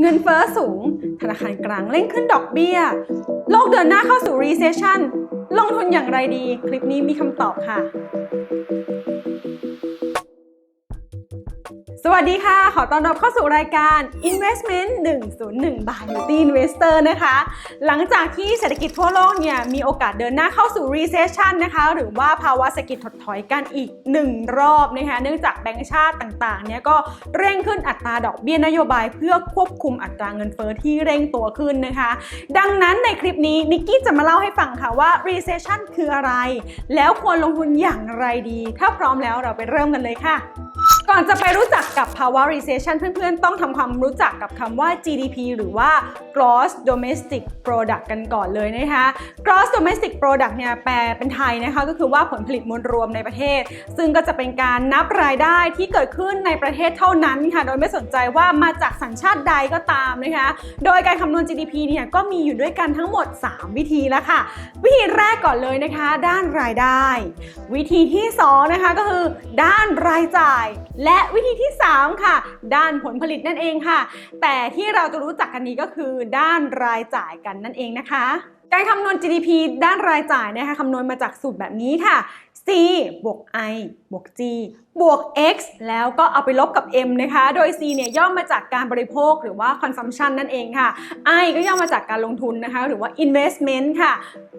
เงินเฟ้อสูง ธนาคารกลางเร่งขึ้นดอกเบี้ย โลกเดินหน้าเข้าสู่ recession ลงทุนอย่างไรดี คลิปนี้มีคำตอบค่ะ สวัสดีค่ะ ขอต้อนรับเข้าสู่รายการ Investment 101 by Beauty Investor นะคะ หลังจากที่เศรษฐกิจทั่วโลกเนี่ยมีโอกาสเดินหน้าเข้าสู่ recession นะคะ หรือว่าภาวะเศรษฐกิจถดถอยกันอีก 1 รอบนะคะ เนื่องจากแบงก์ชาติต่างๆ เนี่ยก็เร่งขึ้นอัตราดอกเบี้ยนโยบายเพื่อควบคุมอัตราเงินเฟ้อที่เร่งตัวขึ้นนะคะ ดังนั้นในคลิปนี้นิกกี้จะมาเล่าให้ฟังค่ะว่า recession คืออะไร แล้วควรลงทุนอย่างไรดี ถ้าพร้อมแล้วเราไปเริ่มกันเลยค่ะ ก่อนจะไปรู้จักกับภาวะ recession เพื่อนๆ ต้องทำความรู้จักกับคำว่า GDP หรือว่า gross domestic product กันก่อนเลยนะคะ gross domestic product เนี่ยแปลเป็นไทยนะคะก็คือว่าผลผลิตมวลรวมในประเทศ ซึ่งก็จะเป็นการนับรายได้ที่เกิดขึ้นในประเทศเท่านั้นค่ะโดยไม่สนใจว่ามาจากสัญชาติใดก็ตามนะคะโดยการคำนวณ GDP เนี่ยก็มีอยู่ด้วยกันทั้งหมด 3 วิธีแล้วค่ะ วิธีแรกก่อนเลยนะคะ ด้านรายได้ วิธีที่2นะคะก็คือด้านรายจ่ายและวิธีที่ 3 ค่ะ ด้านผลผลิตนั่นเองค่ะ แต่ที่เราจะรู้จักกันนี้ก็คือด้านรายจ่ายกันนั่นเองนะคะการคำนวณ GDP ด้านรายจ่ายนะคะคำนวณมาจากสูตรแบบนี้ค่ะ C บวก I บวก G บวก x แล้วก็เอาไปลบกับ m นะคะ โดย c เนี่ยย่อมาจากการบริโภคหรือว่า consumption นั่นเองค่ะ i ก็ย่อมาจากการลงทุนนะคะ หรือว่า investment ค่ะ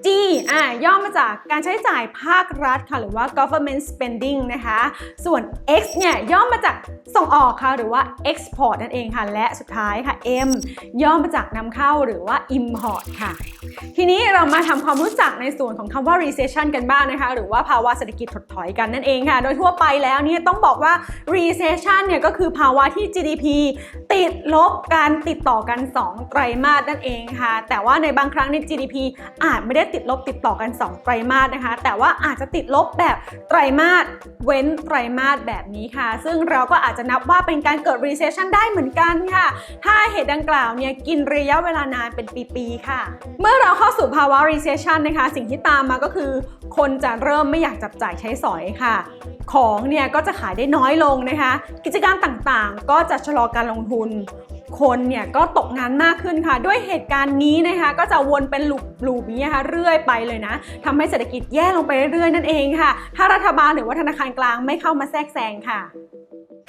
g อ่าย่อมาจากการใช้จ่ายภาครัฐค่ะ หรือว่า government spending นะคะ ส่วน x เนี่ยย่อมาจากส่งออกค่ะ หรือว่า export นั่นเองค่ะ และสุดท้ายค่ะ m ย่อมาจากนำเข้าหรือว่า import ค่ะ ทีนี้เรามาทำความรู้จักในส่วนของคำว่า recession กันบ้างนะคะ หรือว่าภาวะเศรษฐกิจถดถอยกันนั่นเองค่ะ โดยทั่วไปแล้วเนี่ยต้องบอกว่า recession เนี่ยก็คือภาวะที่ GDP ติดลบกันติดต่อกัน 2 ไตรมาสนั่นเองค่ะ แต่ว่าในบางครั้งใน GDP อาจไม่ได้ติดลบติดต่อกัน 2 ไตรมาสนะคะ แต่ว่าอาจจะติดลบแบบไตรมาสเว้นไตรมาสแบบนี้ค่ะ ซึ่งเราก็อาจจะนับว่าเป็นการเกิด recession ได้เหมือนกันค่ะ ถ้าเหตุดังกล่าวเนี่ยกินระยะเวลานานเป็นปีๆค่ะ เมื่อเราเข้าสู่ภาวะ recession นะคะ สิ่งที่ตามมาก็คือ คนจะเริ่มไม่อยากจับจ่ายใช้สอยค่ะ ของเนี่ยก็จะขายได้น้อยลงนะคะ กิจการต่างๆ ก็จะชะลอการลงทุน คนเนี่ยก็ตกงานมากขึ้นค่ะ ด้วยเหตุการณ์นี้นะคะ ก็จะวนเป็นลูปลูปนี้นะคะเรื่อยไปเลยนะทำให้เศรษฐกิจแย่ลงไปเรื่อยๆนั่นเองค่ะ ถ้ารัฐบาลหรือว่าธนาคารกลางไม่เข้ามาแทรกแซงค่ะ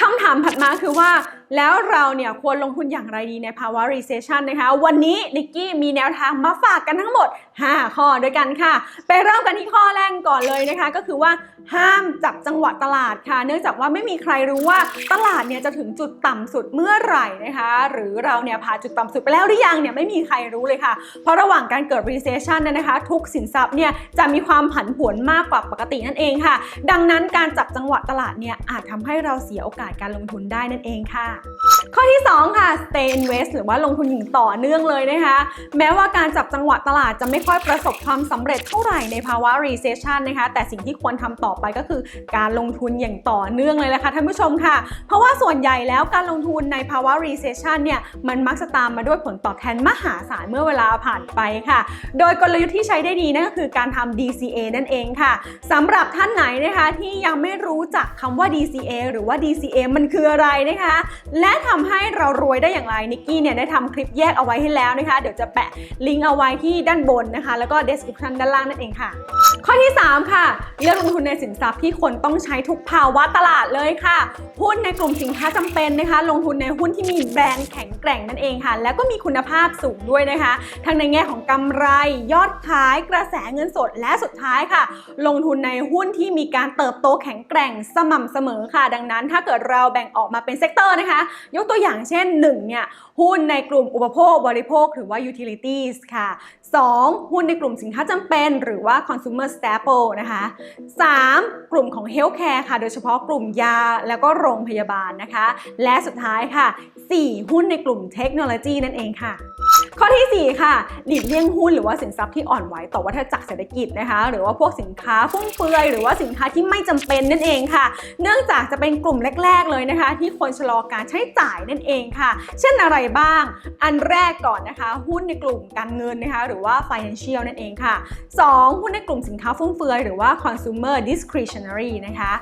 คำถามถัดมาคือว่า แล้วเราเนี่ยควรลงทุนอย่างไรดีในภาวะ recession นะคะ วันนี้นิกกี้มีแนวทางมาฝากกันทั้งหมด 5 ข้อด้วยกันค่ะ ไปเริ่มกันที่ข้อแรกก่อนเลยนะคะ ก็คือว่าห้ามจับจังหวะตลาดค่ะ เนื่องจากว่าไม่มีใครรู้ว่าตลาดเนี่ยจะถึงจุดต่ำสุดเมื่อไหร่นะคะ หรือเราเนี่ยผ่านจุดต่ำสุดไปแล้วหรือยังเนี่ยไม่มีใครรู้เลยค่ะ เพราะระหว่างการเกิด recession เนี่ยนะคะ ทุกสินทรัพย์เนี่ยจะมีความผันผวนมากกว่าปกตินั่นเองค่ะ ดังนั้นการจับจังหวะตลาดเนี่ยอาจทำให้เราเสียโอกาสการลงทุนได้นั่นเองค่ะ ข้อที่ 2 ค่ะ stay invest หรือว่าลงทุนอย่างต่อเนื่องเลยนะคะ แม้ว่าการจับจังหวะตลาดจะไม่ค่อยประสบความสำเร็จเท่าไหร่ในภาวะ recession นะคะ แต่สิ่งที่ควรทำต่อไปก็คือการลงทุนอย่างต่อเนื่องเลยละค่ะท่านผู้ชมค่ะ เพราะว่าส่วนใหญ่แล้วการลงทุนในภาวะ recession เนี่ยมันมักจะตามมาด้วยผลตอบแทนมหาศาลเมื่อเวลาผ่านไปค่ะ โดยกลยุทธ์ที่ใช้ได้ดีนั่นก็คือการทำ DCA นั่นเองค่ะสำหรับท่านไหนนะคะที่ยังไม่รู้จักคำว่า DCA หรือว่า DCA มันคืออะไรนะคะ และทำให้เรารวยได้อย่างไรนิกกี้เนี่ยได้ทำคลิปแยกเอาไว้ให้แล้วนะคะ เดี๋ยวจะแปะลิงก์เอาไว้ที่ด้านบนนะคะ แล้วก็ description ด้านล่างนั่นเองค่ะ ข้อที่ 3 ค่ะ เลือกลงทุนในสินทรัพย์ที่คนต้องใช้ทุกภาวะตลาดเลยค่ะ หุ้นในกลุ่มสินค้าจำเป็นนะคะ ลงทุนในหุ้นที่มีแบรนด์แข็งแกร่งนั่นเองค่ะ แล้วก็มีคุณภาพสูงด้วยนะคะ ทั้งในแง่ของกำไร ยอดขาย กระแสเงินสด และสุดท้ายค่ะ ลงทุนในหุ้นที่มีการเติบโตแข็งแกร่งสม่ำเสมอค่ะ ดังนั้นถ้าเกิดเราแบ่งออกมาเป็นเซกเตอร์นะคะ ยกตัวอย่างเช่น1เนี่ยหุ้นในกลุ่มอุปโภคบริโภคหรือว่า utilities ค่ะ 2. หุ้นในกลุ่มสินค้าจำเป็นหรือว่า consumer staple นะคะ 3. กลุ่มของ healthcare ค่ะ โดยเฉพาะกลุ่มยาแล้วก็โรงพยาบาลนะคะ และสุดท้ายค่ะ 4. หุ้นในกลุ่มเทคโนโลยีนั่นเองค่ะ ข้อทีสี่ 4 ค่ะหลีกเลี่ยงหุ้นหรือว่าสินทรัพย์ที่อ่อนไหวต่อวัฏจักรเศรษฐกิจนะคะ หรือว่าพวกสินค้าฟุ่มเฟือยหรือว่าสินค้าที่ไม่จำเป็นนั่นเองค่ะ เนื่องจากจะเป็นกลุ่มแรก ๆ เลยนะคะ ที่ควรชะลอการใช้จ่ายนั่นเองค่ะ เช่นอะไรบ้าง อันแรกก่อนนะคะ หุ้นในกลุ่มการเงินนะคะ หรือว่า financial นั่นเองค่ะ 2. หุ้นในกลุ่มสินค้าฟุ่มเฟือยหรือว่า consumer discretionary นะคะ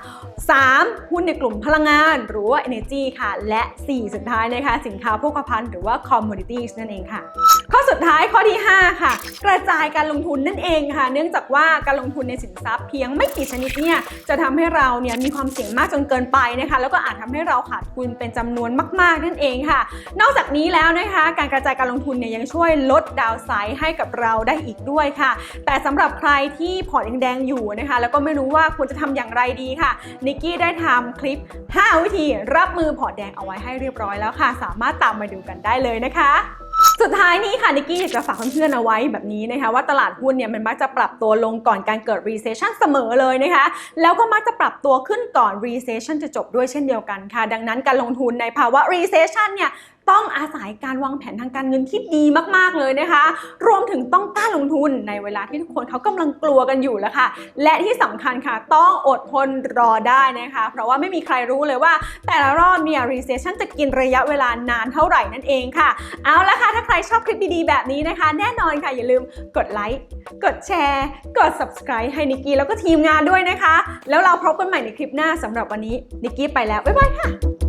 3. หุ้นในกลุ่มพลังงานหรือว่า energy ค่ะ และ 4 สุดท้ายนะคะ สินค้าโภคภัณฑ์หรือว่า commodities นั่นเองค่ะ ข้อสุดท้ายข้อที่ 5 ค่ะ กระจายการลงทุนนั่นเองค่ะ เนื่องจากว่าการลงทุนในสินทรัพย์เพียงไม่กี่ชนิดเนี่ยจะทำให้เราเนี่ยมีความเสี่ยงมากจนเกินไปนะคะ แล้วก็อาจทำให้เราขาดทุนเป็นจำนวนมาก ๆ นั่นเองค่ะ นอกจากนี้แล้วนะคะ การกระจายการลงทุนเนี่ยยังช่วยลดดาวไซด์ให้กับเราได้อีกด้วยค่ะ แต่สำหรับใครที่พอร์ตแดงๆอยู่นะคะ แล้วก็ไม่รู้ว่าควรจะทำอย่างไรดีค่ะนิกกี้ได้ทำคลิป 5 วิธีรับมือพอร์ตแดงเอาไว้ให้เรียบร้อยแล้วค่ะ สามารถตามมาดูกันได้เลยนะคะ สุดท้ายนี้ค่ะนิกกี้อยากจะฝากเพื่อนๆเอาไว้แบบนี้นะคะว่าตลาดหุ้นเนี่ยมันมักจะปรับตัวลงก่อนการเกิด recession เสมอเลยนะคะแล้วก็มักจะปรับตัวขึ้นก่อน recession จะจบด้วยเช่นเดียวกันค่ะ ดังนั้นการลงทุนในภาวะ recession เนี่ย ต้องอาศัยการวางแผนทางการเงินที่ดีมากๆเลยนะคะ รวมถึงต้องกล้าลงทุนในเวลาที่ทุกคนเขากำลังกลัวกันอยู่แล้วค่ะ และที่สำคัญค่ะ ต้องอดทนรอได้นะคะ เพราะว่าไม่มีใครรู้เลยว่า แต่ละรอบเนี่ย recession จะกินระยะเวลานานเท่าไหร่นั่นเองค่ะ เอาละค่ะ ถ้าใครชอบคลิปดีๆ แบบนี้นะคะ แน่นอนค่ะ อย่าลืมกดไลค์กดแชร์ กด subscribe ให้นิกกี้แล้วก็ทีมงานด้วยนะคะ แล้วเราพบกันใหม่ในคลิปหน้าสำหรับวันนี้นิกกี้ไปแล้วบ๊ายบายค่ะ